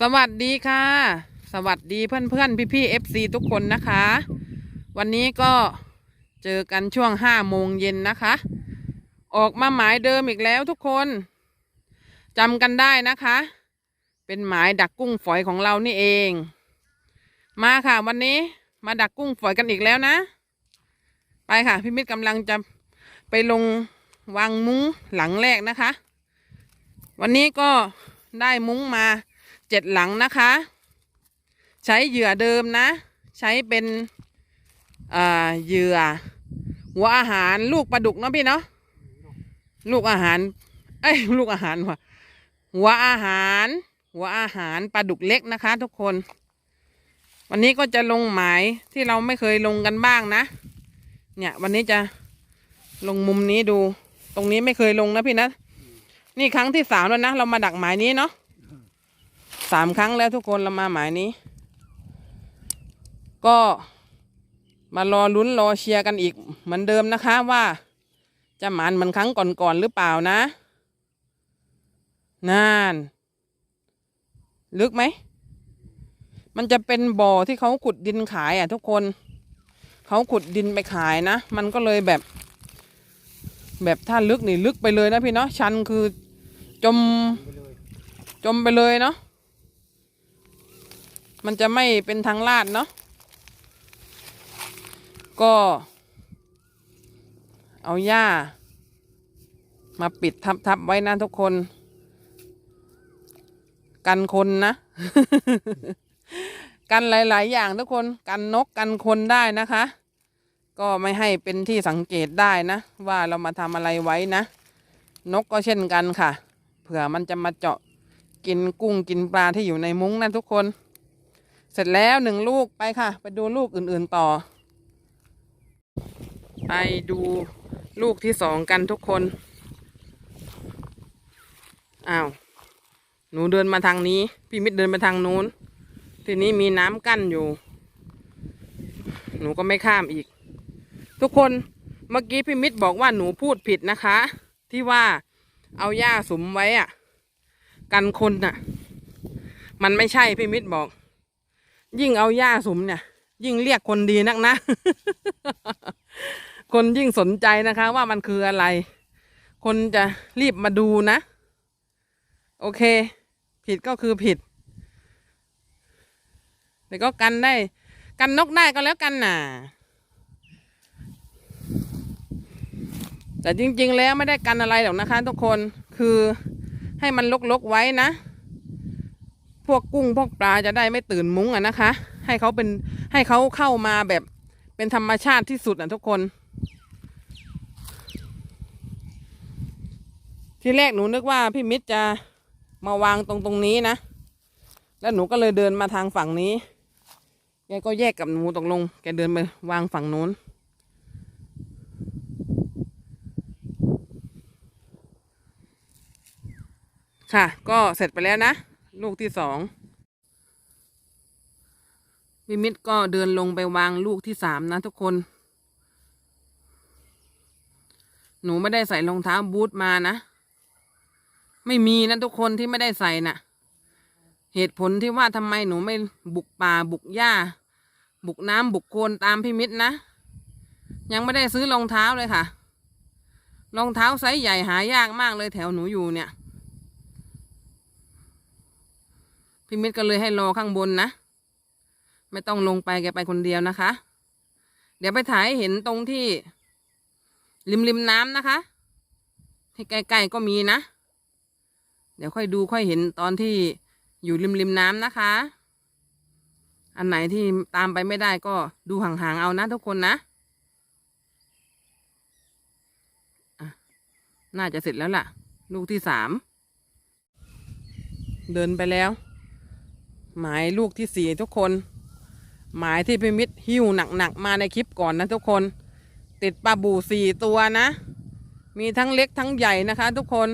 สวัสดีค่ะ สวัสดีเพื่อนเพื่อนพี่พี่เอฟซีทุกคนนะคะ วันนี้ก็เจอกันช่วงห้าโมงเย็นนะคะ ออกมาหมายเดิมอีกแล้วทุกคนจำกันได้นะคะ เป็นหมายดักกุ้งฝอยของเรานี่เอง มาค่ะวันนี้มาดักกุ้งฝอยกันอีกแล้วนะ ไปค่ะพี่มิตรกำลังจะไปลงวางมุ้งหลังแรกนะคะ วันนี้ก็ได้มุ้งมา จ็ดหลังนะคะ ใช้เหยื่อเดิมนะ ใช้เป็นเหยื่อ หัวอาหารลูกปลาดุกเนาะพี่เนาะลูกอาหาร เอ้ยลูกอาหารว่ะหัวอาหาร หัวอาหารปลาดุกเล็กนะคะ ทุกคน วันนี้ก็จะลงหมายที่เราไม่เคยลงกันบ้างนะ เนี่ย วันนี้จะลงมุมนี้ดู ตรงนี้ไม่เคยลงนะพี่นะ นี่ครั้งที่สามแล้วนะ เรามาดักหมายนี้เนาะ สามครั้งแล้วทุกคนเรามาหมายนี้ ก็มารอลุ้นรอเชียร์กันอีกเหมือนเดิมนะคะว่าจะหมานเหมือนครั้งก่อนๆหรือเปล่านะนานลึกไหม มันจะเป็นบ่อที่เขาขุดดินขายอะทุกคน เขาขุดดินไปขายนะ มันก็เลยแบบ แบบถ้าลึกนี่ลึกไปเลยนะพี่เนาะชันคือจม จมไปเลยเนาะ มันจะไม่เป็นทางลาดเนาะก็ เอาหญ้า มาปิดทับๆไว้นะทุกคน กันคนนะ กันหลาย ๆ อย่างทุกคนกันนกกันคนได้นะคะ ก็ไม่ให้เป็นที่สังเกตได้นะ ว่าเรามาทำอะไรไว้นะ นกก็เช่นกันค่ะ เผื่อมันจะมาเจาะกินกุ้งกินปลาที่อยู่ในมุ้งนะทุกคน เสร็จแล้วหนึ่งลูกไปค่ะ ไปดูลูกอื่นๆต่อ ไปดูลูกที่สองกันทุกคน อ้าว หนูเดินมาทางนี้ พี่มิตรเดินไปทางนู้น ทีนี้มีน้ำกั้นอยู่ หนูก็ไม่ข้ามอีก ทุกคนเมื่อกี้พี่มิตรบอกว่าหนูพูดผิดนะคะ ที่ว่าเอาหญ้าสุมไว้อะกันคนน่ะ มันไม่ใช่พี่มิตรบอก ยิ่งเอาหญ้าสุมเนี่ย ยิ่งเรียกคนดีนักนะ คนยิ่งสนใจนะคะ ว่ามันคืออะไร คนจะรีบมาดูนะ โอเค ผิดก็คือผิดแต่ก็กันได้ กันนกได้ก็แล้วกันน่ะ แต่จริง ๆ แล้วไม่ได้กันอะไรหรอกนะคะ ทุกคนคือให้มันลกๆไว้นะ พวกกุ้งพวกปลาจะได้ไม่ตื่นมุ้งอะนะคะ ให้เขาเป็นให้เขาเข้ามาแบบเป็นธรรมชาติที่สุดอะทุกคน ที่แรกหนูนึกว่าพี่มิตรจะมาวางตรงตรงนี้นะ แล้วหนูก็เลยเดินมาทางฝั่งนี้ แกก็แยกกับหนูตกลง แกเดินไปวางฝั่งนู้น ค่ะ ก็เสร็จไปแล้วนะ ลูกที่สองพี่มิตก็เดินลงไปวางลูกที่สามนะทุกคน หนูไม่ได้ใส่รองเท้าบูทมานะ ไม่มีนะทุกคนที่ไม่ได้ใส่น่ะ เหตุผลที่ว่าทำไมหนูไม่บุกป่าบุกหญ้า บุกน้ำบุกโคลนตามพี่มิตรนะ ยังไม่ได้ซื้อรองเท้าเลยค่ะ รองเท้าไซส์ใหญ่หายากมากเลยแถวหนูอยู่เนี่ย พี่มิตรก็เลยให้รอข้างบนนะ ไม่ต้องลงไปแกไปคนเดียวนะคะ เดี๋ยวไปถ่ายเห็นตรงที่ริมริมน้ำนะคะ ที่ใกล้ๆก็มีนะ เดี๋ยวค่อยดูค่อยเห็นตอนที่อยู่ริมริมน้ำนะคะ อันไหนที่ตามไปไม่ได้ก็ดูห่างๆเอานะทุกคนนะน่าจะเสร็จแล้วล่ะ ลูกที่สาม เดินไปแล้ว หมายลูกที่สี่ทุกคน หมายที่พิมิตหิ้วหนักๆมาในคลิปก่อนนะทุกคน ติดปลาบูสี่ตัวนะ มีทั้งเล็กทั้งใหญ่นะคะ ทุกคน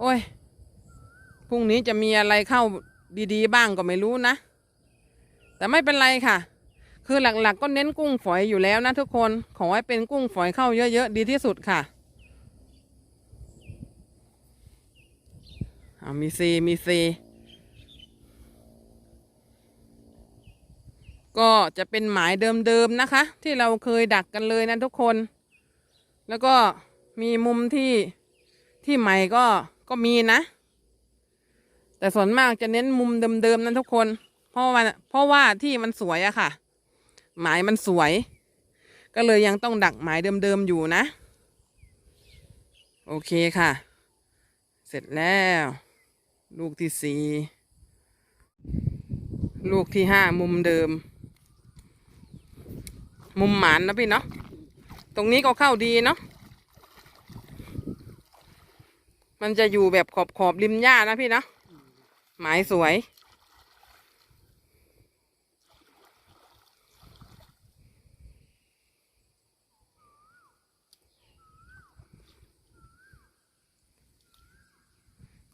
โอ้ยพรุ่งนี้จะมีอะไรเข้าดีๆ บ้างก็ไม่รู้นะ แต่ไม่เป็นไรค่ะ คือหลักๆก็เน้นกุ้งฝอยอยู่แล้วนะทุกคน ขอให้เป็นกุ้งฝอยเข้าเยอะๆดีที่สุดค่ะเอามีซีมีซี ก็จะเป็นหมายเดิมๆนะคะ ที่เราเคยดักกันเลยนะทุกคน แล้วก็มีมุมที่ที่ใหม่ก็ก็มีนะ แต่ส่วนมากจะเน้นมุมเดิมๆนะทุกคน เพราะว่าเพราะว่าที่มันสวยอะค่ะ หมายมันสวย ก็เลยยังต้องดักหมายเดิมๆอยู่นะ โอเคค่ะ เสร็จแล้ว ลูกที่สี่ลูกที่ห้ามุมเดิม มุมหมานนะพี่เนาะตรงนี้ก็เข้าดีเนาะมันจะอยู่แบบขอบขอบริมหญ้านะพี่เนาะหมายสวย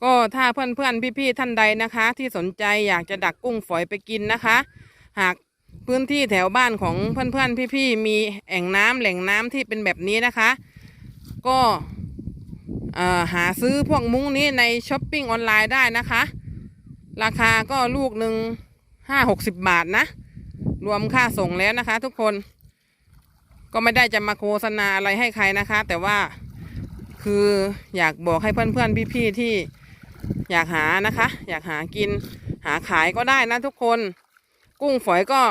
ก็ถ้าเพื่อนๆพี่ๆท่านใดนะคะ ที่สนใจอยากจะดักกุ้งฝอยไปกินนะคะ หาก พื้นที่แถวบ้านของเพื่อนๆพี่ๆมีแอ่งน้ำแหล่งน้ำที่เป็นแบบนี้นะคะ ก็หาซื้อพวกมุ้งนี้ในช้อปปิ้งออนไลน์ได้นะคะ ราคาก็ลูกหนึ่งห้าหกสิบบาทนะ รวมค่าส่งแล้วนะคะ ทุกคน ก็ไม่ได้จะมาโฆษณาอะไรให้ใครนะคะ แต่ว่าคืออยากบอกให้เพื่อนๆพี่ๆที่อยากหานะคะ อยากหากินหาขายก็ได้นะทุกคน กุ้งฝอยก็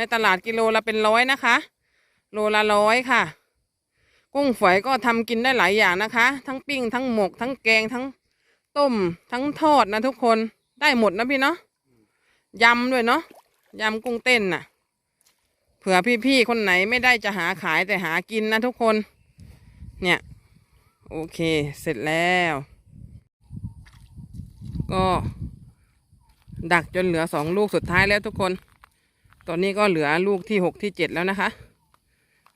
ในตลาดกิโลละเป็นร้อยนะคะ โลละร้อยค่ะ กุ้งฝอยก็ทำกินได้หลายอย่างนะคะ ทั้งปิ้งทั้งหมก ทั้งแกงทั้งต้ม ทั้งทอดนะทุกคนได้หมดนะพี่เนาะยำด้วยเนาะยำกุ้งเต้นน่ะ เผื่อพี่ๆคนไหนไม่ได้จะหาขายแต่หากินนะทุกคน เนี่ย โอเค เสร็จแล้ว ก็ดักจนเหลือสองลูกสุดท้ายแล้วทุกคน ตอนนี้ก็เหลือลูกที่หกที่เจ็ดแล้วนะคะ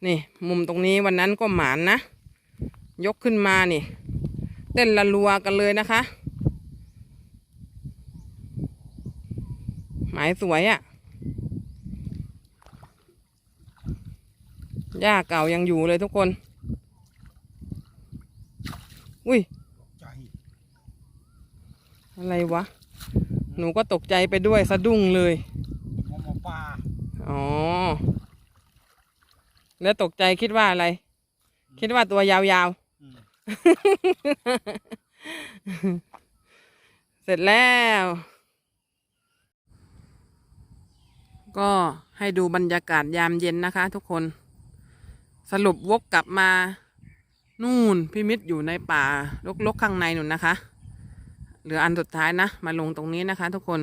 นี่มุมตรงนี้วันนั้นก็หมานนะ ยกขึ้นมานี่ เต้นละลัวกันเลยนะคะ หมายสวยอะ่ะหญ้าเก่ายังอยู่เลยทุกคน อุ้ยใจอะไรวะ หนูก็ตกใจไปด้วยสะดุ้งเลย หมอหมอปลา อ๋อ แล้วตกใจคิดว่าอะไร คิดว่าตัวยาวๆ เสร็จแล้ว ก็ให้ดูบรรยากาศยามเย็นนะคะทุกคน สรุปวกกลับมา นู่นพี่มิตรอยู่ในป่ารกๆข้างในหนุนนะคะ เหลืออันสุดท้ายนะ มาลงตรงนี้นะคะทุกคน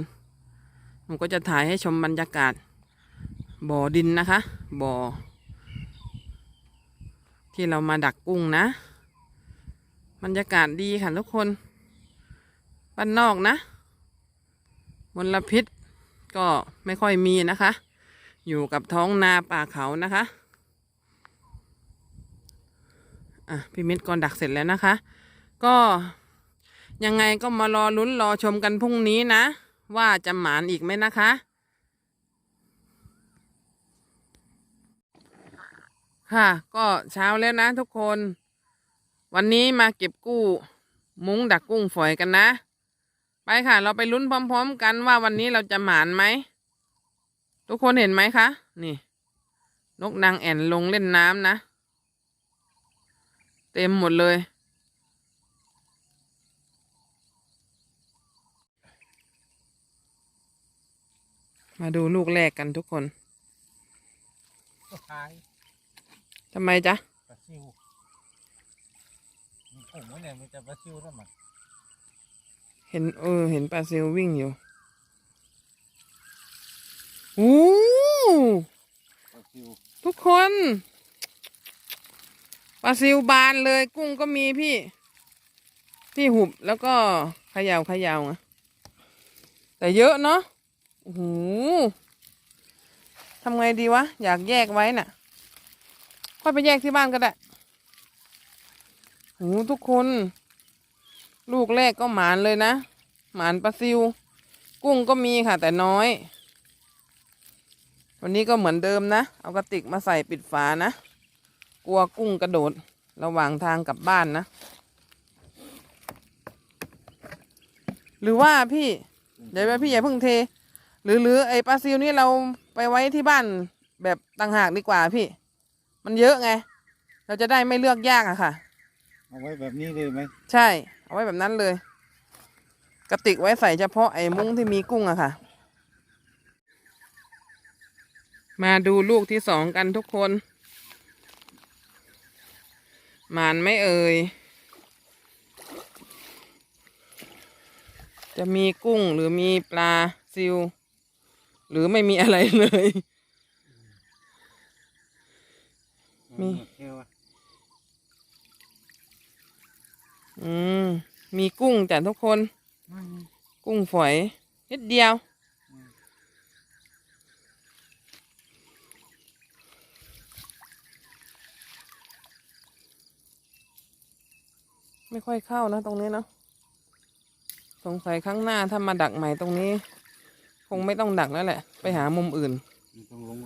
หนูก็จะถ่ายให้ชมบรรยากาศ บ่อดินนะคะ บ่อ ที่เรามาดักกุ้งนะ บรรยากาศดีค่ะทุกคน บ้านนอกนะมลพิษก็ไม่ค่อยมีนะคะ อยู่กับท้องนาป่าเขานะคะอะพี่มิตรก็ดักเสร็จแล้วนะคะ ก็ยังไงก็มารอลุ้นรอชมกันพรุ่งนี้นะ ว่าจะหมานอีกไหมนะคะ ค่ะ ก็เช้าแล้วนะทุกคน วันนี้มาเก็บกู้ มุ้งดักกุ้งฝอยกันนะ ไปค่ะ เราไปลุ้นพร้อม ๆ กันว่าวันนี้เราจะหมานไหม ทุกคนเห็นไหมคะ นี่ นกนางแอ่นลงเล่นน้ำนะ เต็มหมดเลย มาดูลูกแรกกันทุกคน สุดท้าย ทำไมจ๊ะปลาซิวมีผมไว้เนี่ยมีแต่ปลาซิวแล้วมันเห็นเออ เห็นปลาซิลวิ่งอยู่โอ้ปลาซิวทุกคนปลาซิลบานเลย กุ้งก็มีพี่พี่หุบแล้วก็เขยาวขยาวอะแต่เยอะเนาะโอ้โหทำไงดีวะ อยากแยกไว้น่ะ ค่อยไปแยกที่บ้านก็ได้โอ้โหทุกคน ลูกแรกก็หมานเลยนะ หมานปลาซิว กุ้งก็มีค่ะ แต่น้อย วันนี้ก็เหมือนเดิมนะ เอากระติกมาใส่ปิดฝานะ กลัวกุ้งกระโดด ระหว่างทางกลับบ้านนะ หรือว่าพี่ เดี๋ยวพี่อย่าเพิ่งเท หรือหรือไอปลาซิวนี่เราไปไว้ที่บ้านแบบต่างหากดีกว่าพี่ มันเยอะไง เราจะได้ไม่เลือกยากอะค่ะ เอาไว้แบบนี้เลยไหมใช่ เอาไว้แบบนั้นเลย กระติกไว้ใส่เฉพาะไอ้มุ้งที่มีกุ้งอะค่ะ มาดูลูกที่สองกันทุกคนหมานไหม่เอ่ย จะมีกุ้งหรือมีปลาซิว หรือไม่มีอะไรเลย มีแก้ว่าอืมมีกุ้งจ้ะทุกคน กุ้งฝอยนิดเดียว ไม่ค่อยเข้านะตรงนี้เนาะสงสัยครั้งหน้าถ้ามาดักใหม่ตรงนี้ คงไม่ต้องดักแล้วแหละ ไปหามุมอื่นมันต้องลง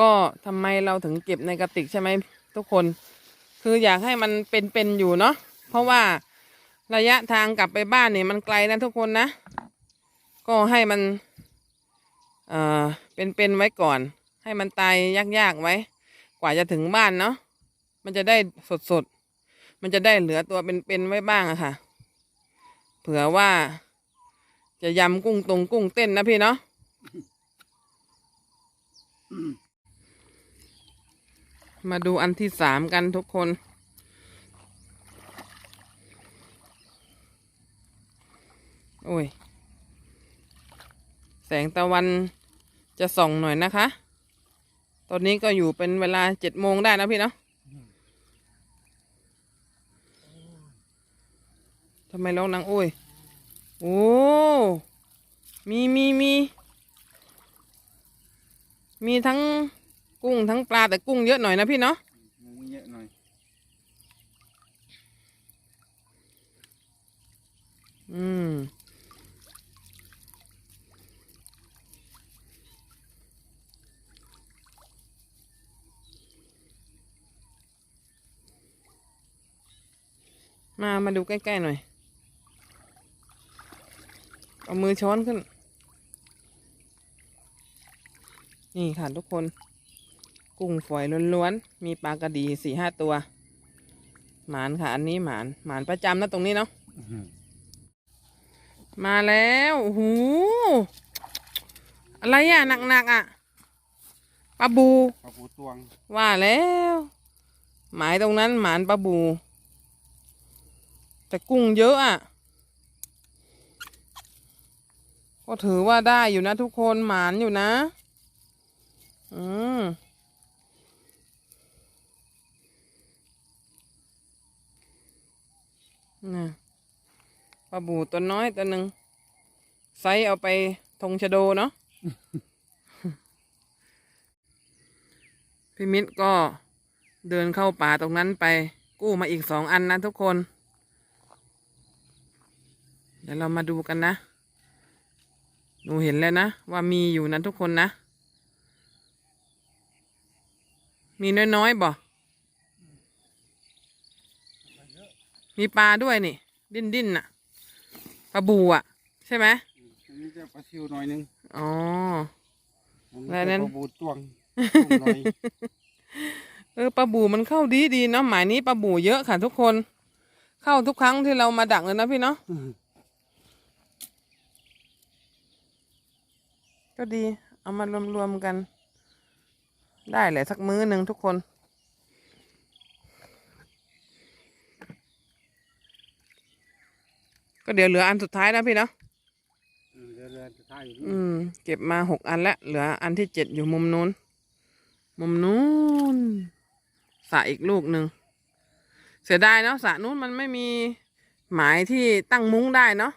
ก็ทำไมเราถึงเก็บในกระติกใช่ไหมทุกคน คืออยากให้มันเป็นๆอยู่เนาะเพราะว่าระยะทางกลับไปบ้านเนี่ยมันไกลนะทุกคนนะ ก็ให้มันเอ่อเป็นๆไว้ก่อน ให้มันตายยากๆไว้ กว่าจะถึงบ้านเนาะมันจะได้สดๆ มันจะได้เหลือตัวเป็นๆไว้บ้างอะค่ะ เผื่อว่า จะยำกุ้งตรงกุ้งเต้นนะพี่เนาะ มาดูอันที่สามกันทุกคน โอ้ย แสงตะวันจะส่องหน่อยนะคะ ตอนนี้ก็อยู่เป็นเวลาเจ็ดโมงได้นะพี่เนาะทำไมร้องนางโอ้ย โอ้ มีมีมี มีทั้ง กุ้งทั้งปลาแต่กุ้งเยอะหน่อยนะพี่เนาะมันเยอะหน่อยอืมมามาดูใกล้ๆหน่อย เอามือช้อนขึ้น นี่ค่ะทุกคน กุ้งฝอยล้วนๆ มีปลากระดีสี่ห้าตัว หมานค่ะ อันนี้หมาน หมานประจำนะตรงนี้เนาะ มาแล้วโอ้โหอะไรอะหนักๆอะ ปลาบู ปลาปูตวง ว่าแล้ว หมายตรงนั้นหมานปลาบู แต่กุ้งเยอะอะ ก็ถือว่าได้อยู่นะทุกคนหมานอยู่นะ อืม นะปลาบูตัวน้อยตัวหนึ่งไซเอาไปทงชะโดเนาะ พี่มิตรก็เดินเข้าป่าตรงนั้นไป กู้มาอีกสองอันนะทุกคน เดี๋ยวเรามาดูกันนะ หนูเห็นแล้วนะ ว่ามีอยู่นะทุกคนนะ มีน้อยๆบ่ มีปลาด้วยนี่ ดิ้นดิ้นๆน่ะปลาบูอะ ใช่ไหมอันนี้จะปลาซิวหน่อยนึงอ๋ออันแล้วนั้นี้นปลาปูตวงกุ้งหน่อยเออปลาบูมันเข้าดีดีๆเนาะหมายนี้ปลาบูเยอะค่ะทุกคน เข้าทุกครั้งที่เรามาดักเลยนะพี่เนาะก็ดี เอามารวมๆกัน ได้แหละสักมื้อหนึ่งทุกคน ก็เดี๋ยวเหลืออันสุดท้ายนะพี่เนาะเรือเรือจะท่ายอยู่อืม เก็บมาหกอันแล้วเหลืออันที่เจ็ดอยู่มุมนู้น มุมนู้นสระอีกลูกหนึ่งเสียดายเนาะสระนู้นมันไม่มีหมายที่ตั้งมุ้งได้เนาะ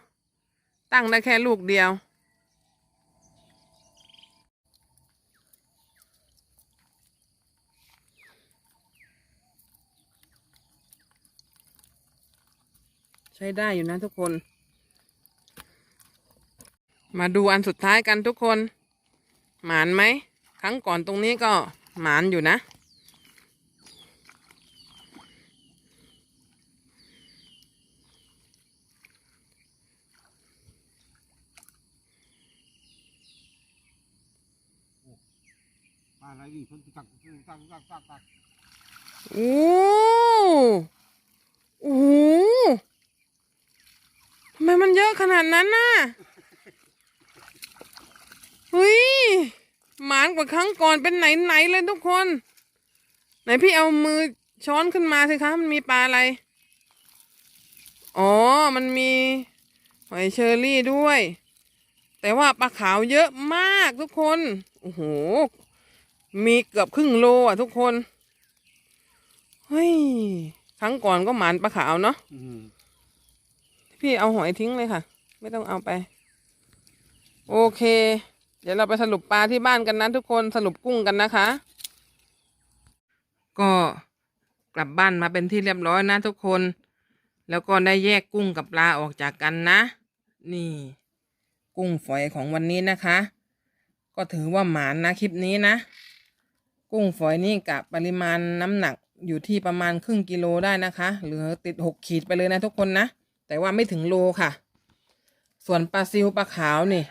ตั้งได้แค่ลูกเดียว ใช้ได้อยู่นะทุกคน มาดูอันสุดท้ายกันทุกคน หมานไหม ครั้งก่อนตรงนี้ก็หมานอยู่นะโอ้ มมันเยอะขนาดนั้นน่ะเฮ้ยหมานกว่าครั้งก่อนเป็นไหนไหนเลยทุกคน ไหนพี่เอามือช้อนขึ้นมาสิคะมันมีปลาอะไร อ๋อ มันมีหอยเชอรี่ด้วย แต่ว่าปลาขาวเยอะมากทุกคน โอ้โห มีเกือบครึ่งโลอะทุกคน เฮ้ย ครั้งก่อนก็หมานปลาขาวเนาะ พี่เอาหอยทิ้งเลยค่ะ ไม่ต้องเอาไป โอเค เดี๋ยวเราไปสรุปปลาที่บ้านกันนะทุกคนสรุปกุ้งกันนะคะ ก็กลับบ้านมาเป็นที่เรียบร้อยนะทุกคน แล้วก็ได้แยกกุ้งกับปลาออกจากกันนะ นี่ กุ้งฝอยของวันนี้นะคะ ก็ถือว่าหมานนะคลิปนี้นะ กุ้งฝอยนี่กับปริมาณน้ำหนักอยู่ที่ประมาณครึ่งกิโลได้นะคะ เหลือติดหกขีดไปเลยนะทุกคนนะ แต่ว่าไม่ถึงโลค่ะ ส่วนปลาซิวปลาขาวนี่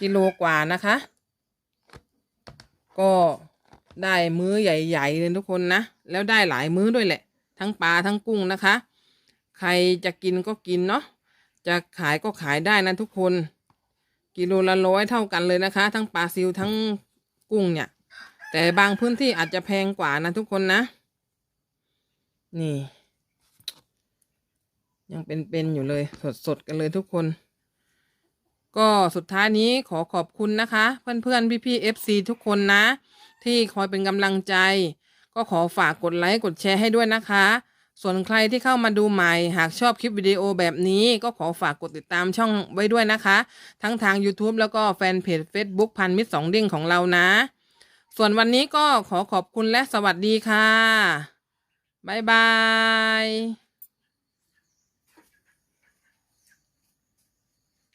กิโลกว่านะคะ ก็ได้มื้อใหญ่ๆเลยทุกคนนะ แล้วได้หลายมื้อด้วยแหละ ทั้งปลาทั้งกุ้งนะคะ ใครจะกินก็กินเนาะจะขายก็ขายได้นะทุกคน กิโลละร้อยเท่ากันเลยนะคะ ทั้งปลาซิวทั้งกุ้งเนี่ย แต่บางพื้นที่อาจจะแพงกว่านะทุกคนนะ นี่ ยังเป็นๆอยู่เลยสดๆกันเลยทุกคน ก็สุดท้ายนี้ขอขอบคุณนะคะ เพื่อนๆพี่ๆ FC ทุกคนนะ ที่คอยเป็นกำลังใจ ก็ขอฝากกดไลค์กดแชร์ให้ด้วยนะคะ ส่วนใครที่เข้ามาดูใหม่ หากชอบคลิปวิดีโอแบบนี้ ก็ขอฝากกดติดตามช่องไว้ด้วยนะคะ ทั้งทาง YouTube แล้วก็แฟนเพจ Facebook พันมิตรสองเด้งของเรานะ ส่วนวันนี้ก็ขอขอบคุณและสวัสดีค่ะบ๊ายบาย